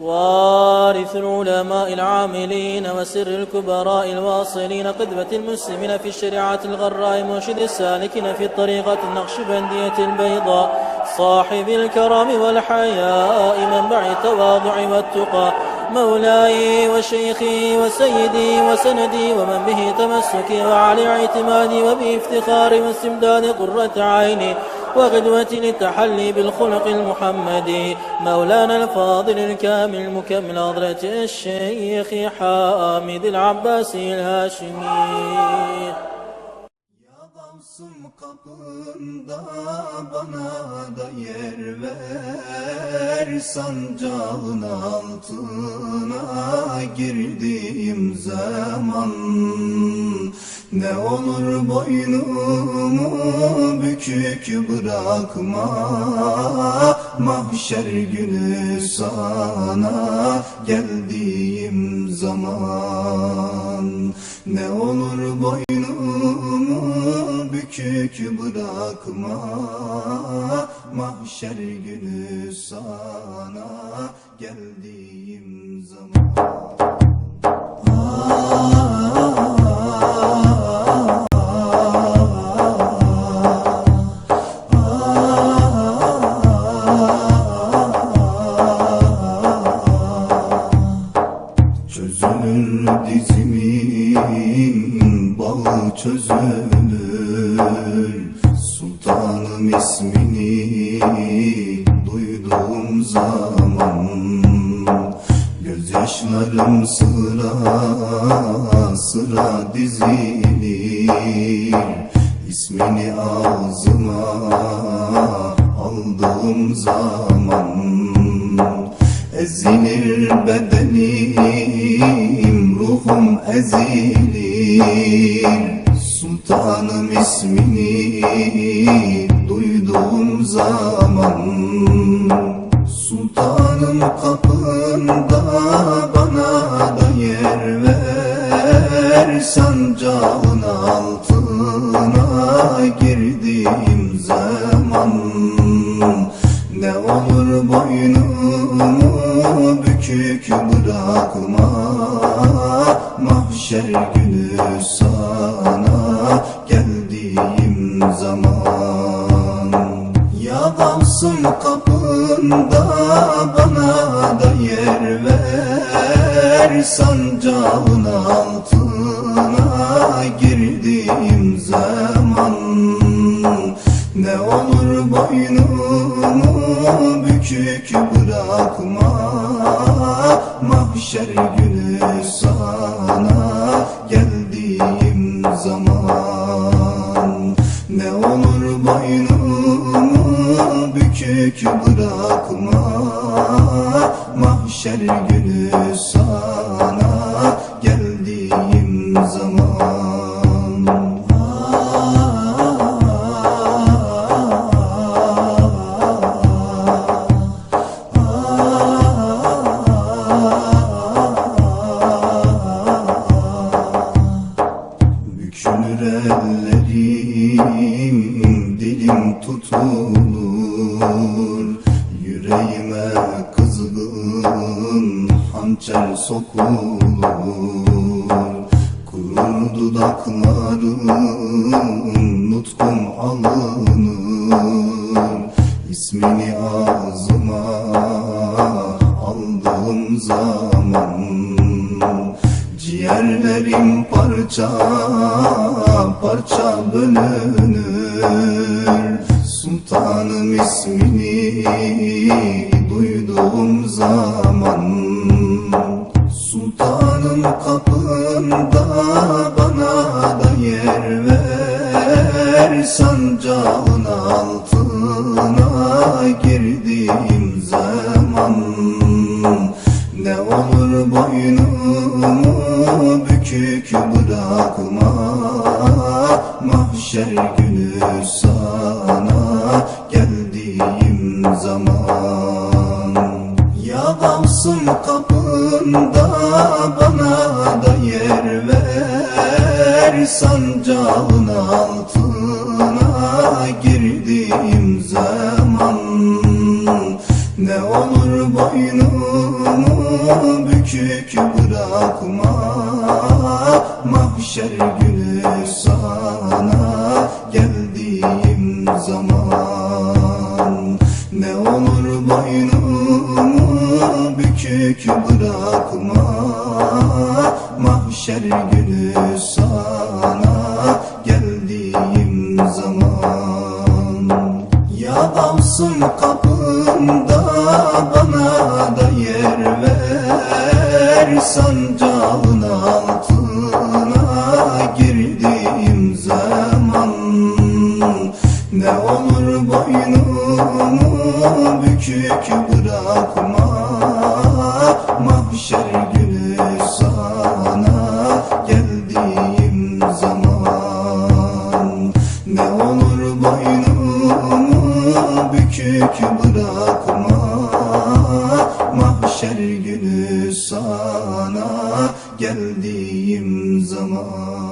وارث العلماء العاملين وسر الكبراء الواصلين قدوة المسلمين في الشريعة الغراء مرشد السالكين في الطريقة النقشبندية البيضاء صاحب الكرم والحياء منبع التواضع والتقى مولاي وشيخي وسيدي وسندي ومن به تمسكي وعلى اعتمادي وبه افتخاري واستمداد قرة عيني وغدوة للتحلي بالخلق المحمدي مولانا الفاضل الكامل المكمل حضرة الشيخ حامد العباسي الهاشمي. Adamsın kapında bana da yer ver Sancağın altına girdiğim zaman Ne olur boynumu bükük bırakma Mahşer günü sana geldiğim zaman. Ne olur boynumu bükük bırakma Mahşer günü sana geldiğim zaman Çözülür dizimin bağı çözülür. Sultanım ismini duyduğum zaman Gözyaşlarım sıra sıra dizilir. İsmini ağzıma aldığım zaman Ezilir bedenim, ruhum ezilir Sultanım ismini duyduğum zaman. Sultanım kapında bana da yer ver. Sancağın altına girdiğim zaman. Ne olur boynumu bükük bırakma Mahşer günü sana geldiğim zaman. Yadamsın kapında bana da yer ver. Sancağın altına girdiğim zaman ne olur boynumu zaman Ne olur boynumu bükük bırakma Mahşer günü sana dilim tutulur Yüreğime kızgın hançer sokulur. Kurur dudaklarım, nutkum alınır. İsmini ağzıma aldığım zaman Ciğerlerim parça parça bölünür Sultanım ismini duyduğum zaman Sultanım kapında bana da yer ver. Sancağın altına girdiğim zaman ne olur boynumu bükük bırakma Mahşer günü sana geldiğim zaman. Yadamsın kapında bana da yer ver. Sancağın altına girdiğim zaman Ne olur boynumu bükük bırakma. Mahşer boynumu bükük bırakma. Mahşer günü sana geldiğim zaman. Ya davsın kapında bana da yer ver. Sancağın altına girdiğim zaman Ne olur boynumu bırakma Mahşer günü sana. Geldiğim zaman Ne olur boynumu bükük bırakma. Mahşer günü sana. Geldiğim zaman